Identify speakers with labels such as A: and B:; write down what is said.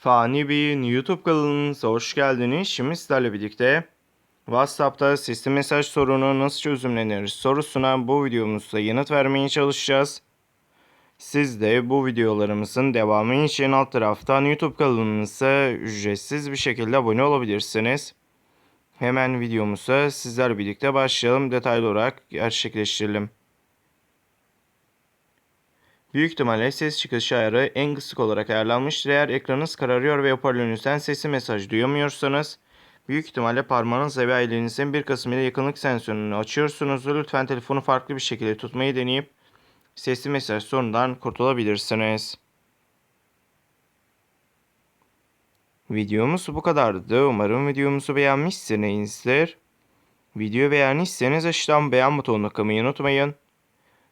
A: Fani Bey'in YouTube kanalınıza hoş geldiniz. Şimdi sizlerle birlikte WhatsApp'ta sesli mesaj sorunu nasıl çözümlenir sorusuna bu videomuzda yanıt vermeye çalışacağız. Siz de bu videolarımızın devamı için alt taraftan YouTube kanalımıza ücretsiz bir şekilde abone olabilirsiniz. Hemen videomuza sizler birlikte başlayalım. Detaylı olarak gerçekleştirelim. Büyük ihtimalle ses çıkışı ayarı en kısık olarak ayarlanmıştır. Eğer ekranınız kararıyor ve hoparlörünüzden sesli mesaj duyamıyorsanız büyük ihtimalle parmağınızla ve elinizin bir kısmıyla yakınlık sensörünü açıyorsunuz. Lütfen telefonu farklı bir şekilde tutmayı deneyip sesli mesaj sorundan kurtulabilirsiniz. Videomuz bu kadardı. Umarım videomuzu beğenmişsinizdir. Video beğendiyseniz aşağıdan beğen butonuna tıklamayı unutmayın.